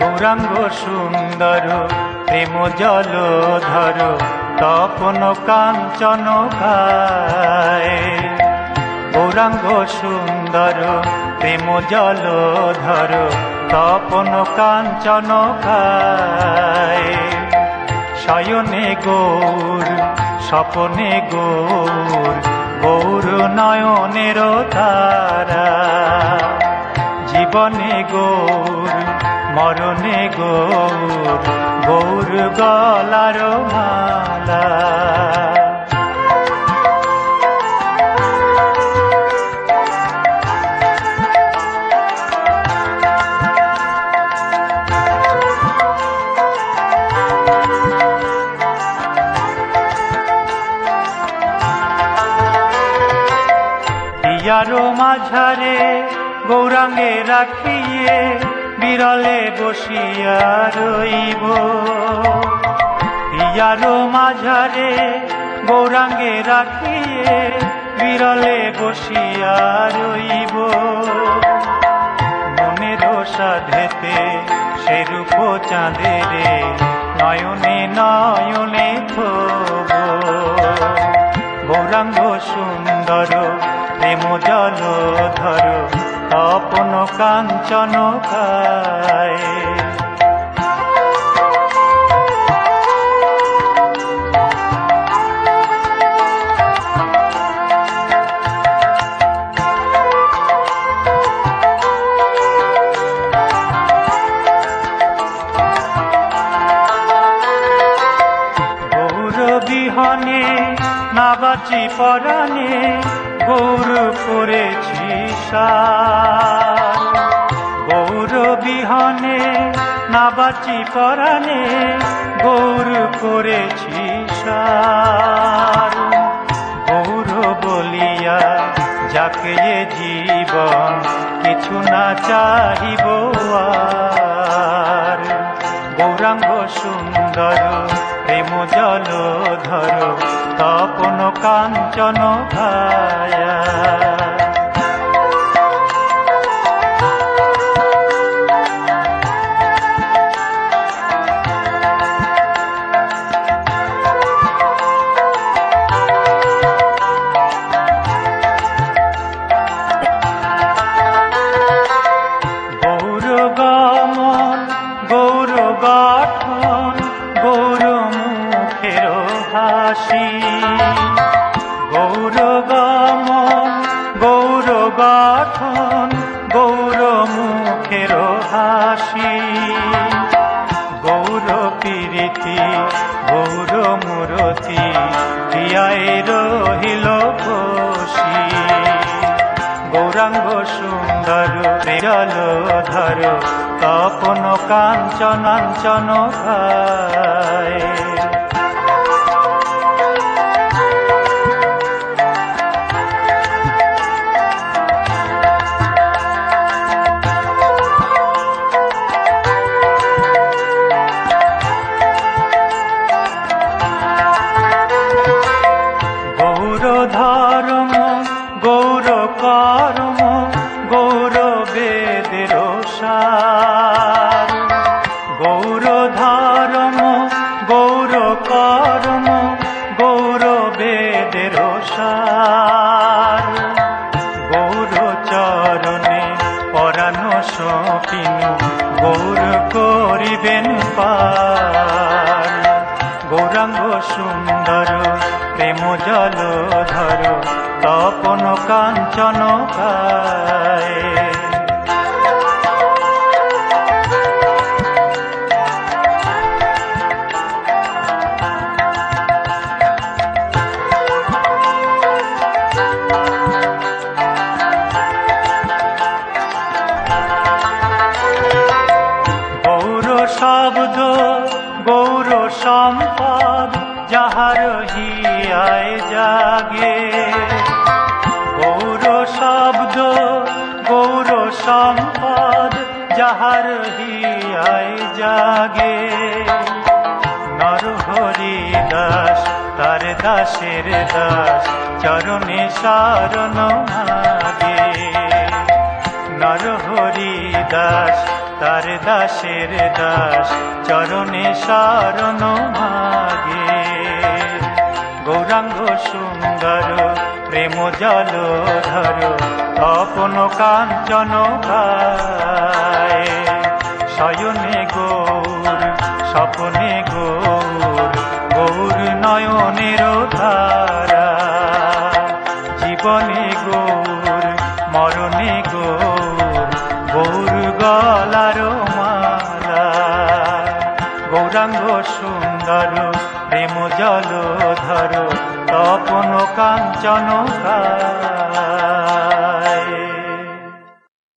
গৌরাঙ্গ সুন্দর, প্রেম জল ধর, তপন কাঞ্চন খায় গৌরাঙ্গ সুন্দর, প্রেম জল ধর, তপন কাঞ্চন খায় শয়নে গৌর স্বপনে গৌর গৌর নয়নের তারা। জীবনে গৌর মরণে গৌর গৌর গলার মালা। ইয়ারো মাঝারে গৌরাঙ্গে রাখিয়ে বিরলে বসিয়া রইব। ইয়ারো মাঝারে গৌরাঙ্গে রাখিয়ে বিরলে বসিয়া রইব। মনের সাধেতে সেরূপ চাঁদেরে নয়নে নয়নে কাঞ্চন খায় বিহনে না বাঁচি গৌর করেছি সার। বিহনে না বাঁচি পরাণে, গৌর করেছি। গৌর বলিয়া যাকে জীবন কিছু না চাহিব গৌরাঙ্গ সুন্দর, প্রেম জল ধর তপন কাঞ্চন ভায়া গঠন গৌর মুখের হাসি। গৌর গমন গৌর গঠন গৌর মুখের হাসি। জল ধরো তপন কাঞ্চনাঞ্চন খায় বেদের সার গৌর চরণে পরাণ সপিনু গৌর করিবেন পার। গৌরাঙ্গ সুন্দর, প্রেম জল ধর তপন কাঞ্চন খায় শব্দ গৌর সম্পদ যাহার হিয়ায় জাগে। গৌর শব্দ গৌর সম্পদ যাহার হিয়ায় জাগে। নরহরি দাস, তার দাসের দাস, চরণে মাগে নরহরি দাস তার দাসের দাস, চরণে শরণ মাগে গৌরাঙ্গ সুন্দর, প্রেম জল ধর, তপন কাঞ্চন গায়। শয়নে গৌর, স্বপনে গৌর গৌর নয়নের ধারা। জীবনে গৌর গৌরাঙ্গ সুন্দর প্রেম জল ধর তপন কাঞ্চন